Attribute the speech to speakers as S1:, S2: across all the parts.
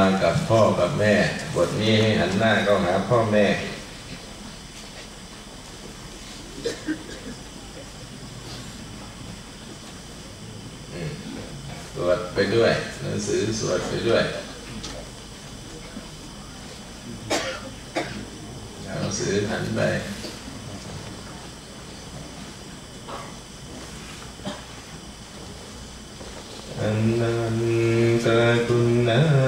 S1: ากับ
S2: พ่อกับแม่ บทนี้ให้หันหน้าก็หาพ่อแม่ สวดไปด้วย หนังสือสวดไปด้วย หนังสือหันไปอันนันตะคุณนา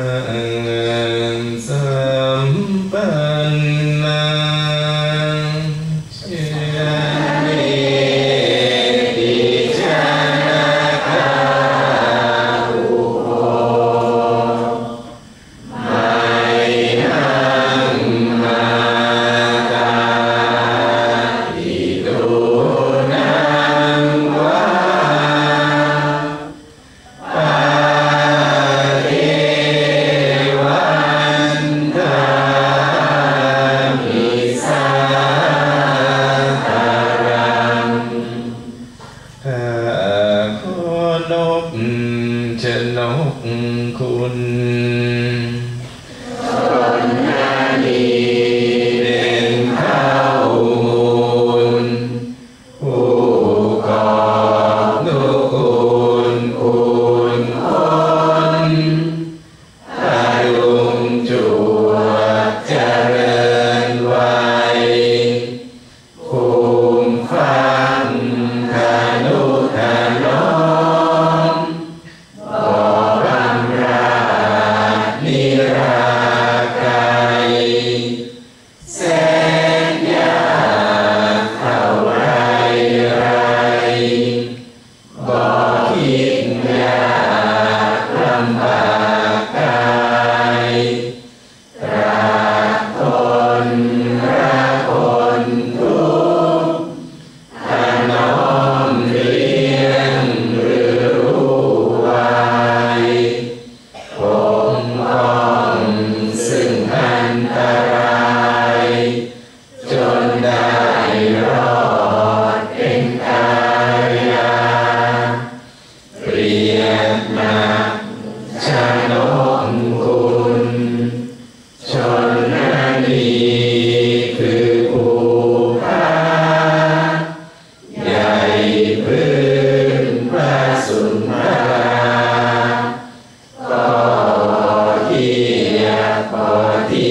S2: เที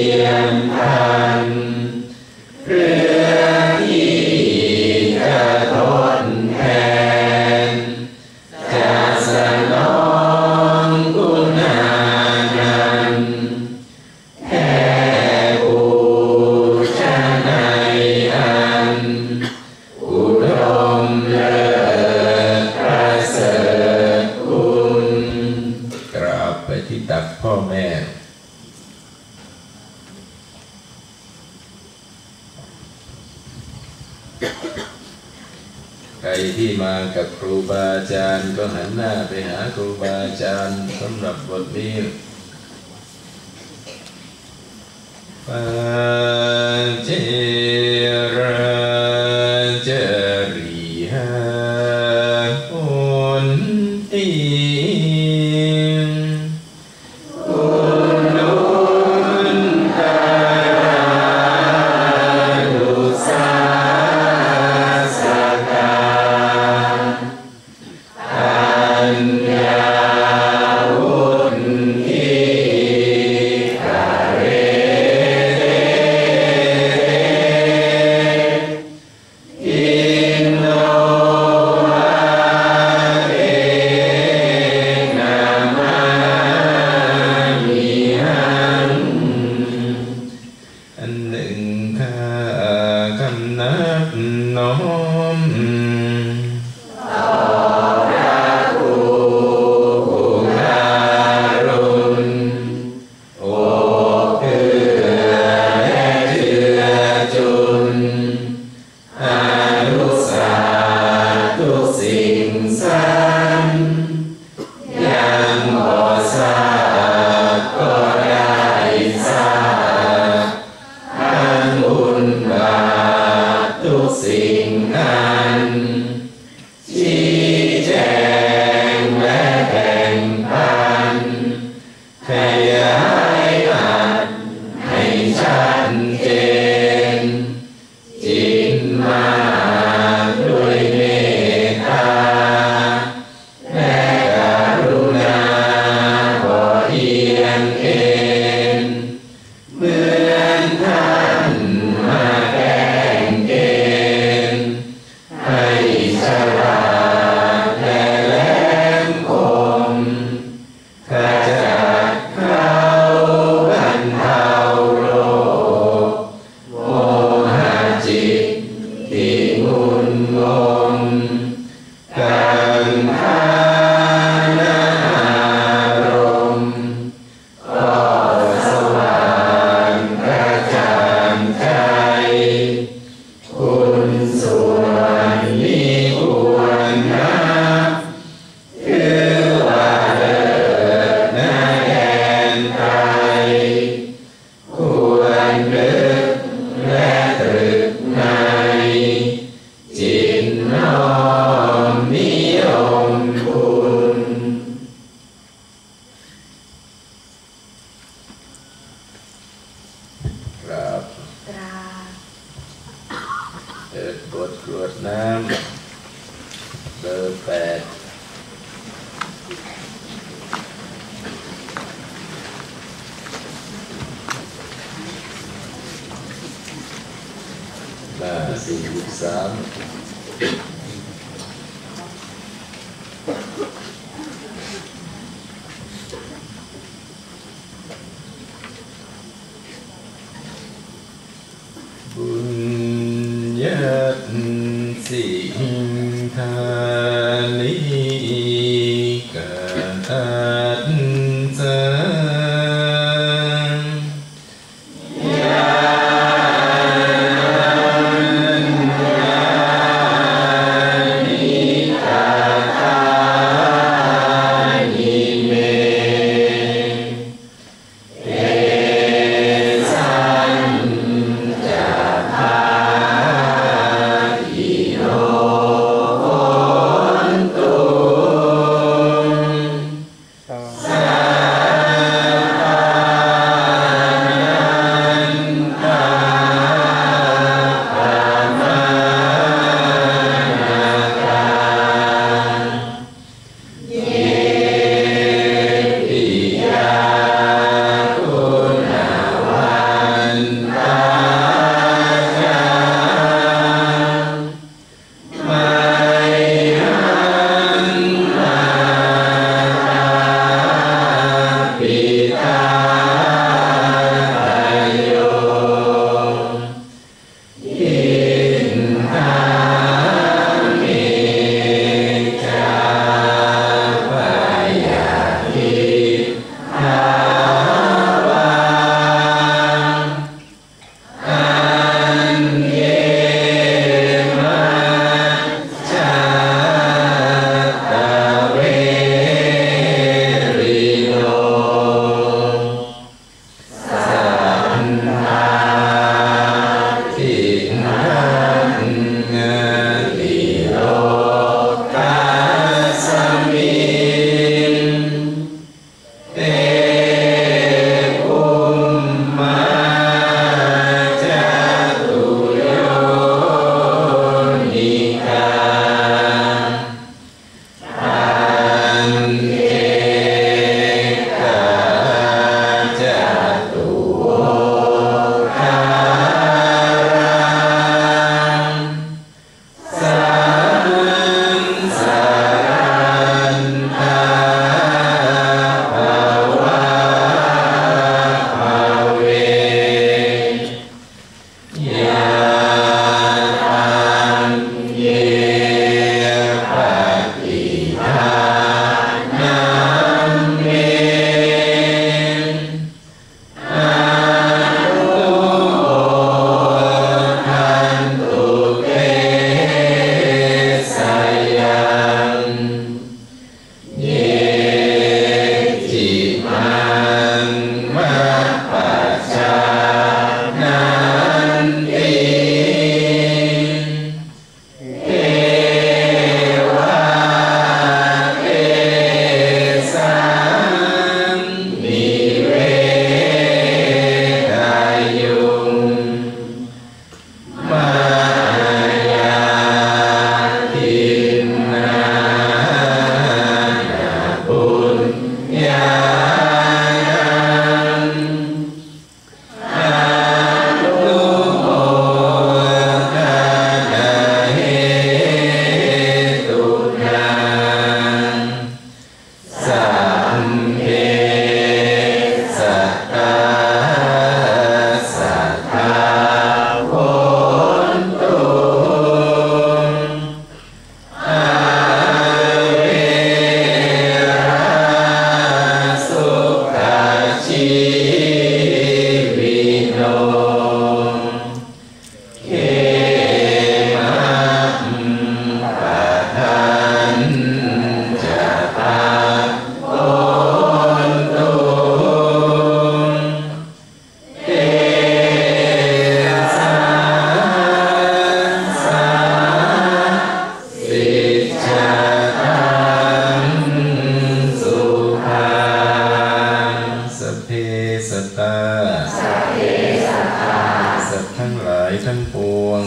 S2: ม
S1: ทันเรือที่จะทนแทนจะสนอกุณานันแค่บูชานอัน อุดมเลิศระเสริคุณ
S2: กราบไปที่ตักพ่อแม่
S3: ใครที่มากับครูบาอาจารย์ก็หันหน้าไปหาครูบาอาจารย์สำหรับบทนี้ปัจ
S2: เจ Om. da Sergipe Sala. ตา ทั้ง
S3: ปว
S2: ง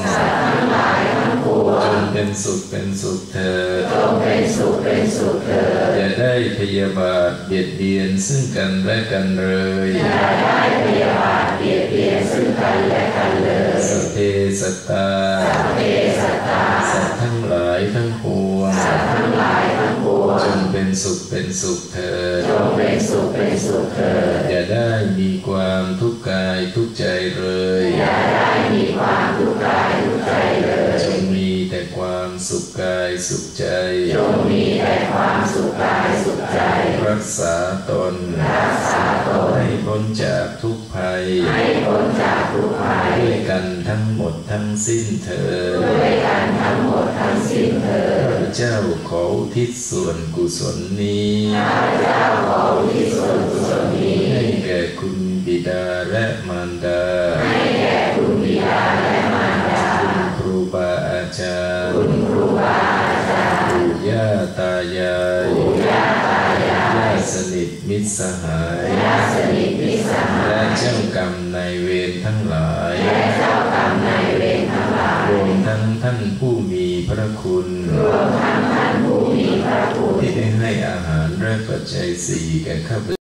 S2: จงเป็นสุขเป็นสุขเถิด
S3: จงเป็นสุขเป็นสุขเถิด
S2: อย่าได้พยาบาทเบียดเบียนซึ่งกันและกันเลย
S3: อย่าได้พยาบาทเบียดเบียนซึ่งกันและกันเลย
S2: สัพเพสัตตา
S3: เทสัตตา
S2: สัตว์ทั้งหลายทั้งปวง
S3: ทั้งหลายทั้งปวง
S2: จงเป็นสุขเป็นสุขเถิด
S3: จงเป็นสุขเป็นสุขเถิด
S2: อย่าได้มีความทุกข์กายทุกข์ใจเลย
S3: อย่าได้มีความทุกข์กายทุกข์ใจเลย
S2: จงมีแต่ความสุขกายสุขใจ
S3: จงมีแต่ ความสุขกายสุขใจ
S2: รักษาตน
S3: รักษาตน
S2: ให้พ้นจากทุกภัย
S3: ให้พ้นจากทุกภัย
S2: ด้วยกันทั้งหมดทั้งสิ้นเถิด
S3: ด้วยกันทั้งหมดทั้งสิ้นเถิด
S2: ข้าพเจ้าขออุทิศส่วนกุศลนี้
S3: ข้าพเจ้าขออุทิศส่วนกุศลนี้
S2: ให้แก่คุณบิดาและมารดา มิตรสหาย
S3: ญาติสนิทมิตรสหาย
S2: และเจ้ากรรมนายเวรทั้งหลาย
S3: และเจ้ากรรมนายเวรทั้งหลาย
S2: รวมทั้งท่านผู้มีพระคุณ
S3: รวมทั้งท่านผู้มีพระคุณ
S2: ที่ได้ให้อาหารและปัจจัยสี่แก่ข้าพ